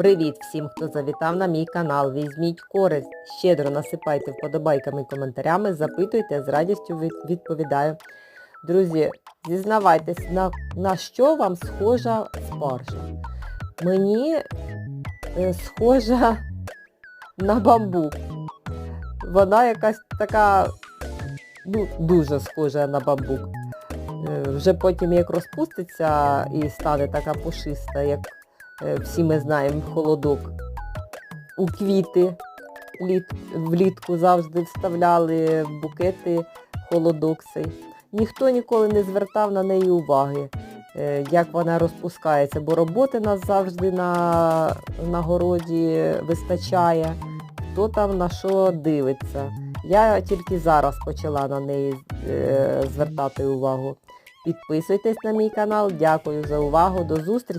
Привіт всім, хто завітав на мій канал. Візьміть користь, щедро насипайте вподобайками і коментарями, запитуйте, з радістю відповідаю. Друзі, зізнавайтесь, на, на що вам схожа спаржа? Мені е, схожа на бамбук. Вона якась така, ну, дуже схожа на бамбук. Е, Вже потім як розпуститься і стане така пушиста, як всі ми знаємо, холодок. У квіти літ, влітку завжди вставляли в букети холодок цей. Ніхто ніколи не звертав на неї уваги, е, як вона розпускається, бо роботи нас завжди на, на городі вистачає. Хто там на що дивиться. Я тільки зараз почала на неї е, звертати увагу. Підписуйтесь на мій канал. Дякую за увагу. До зустрічі!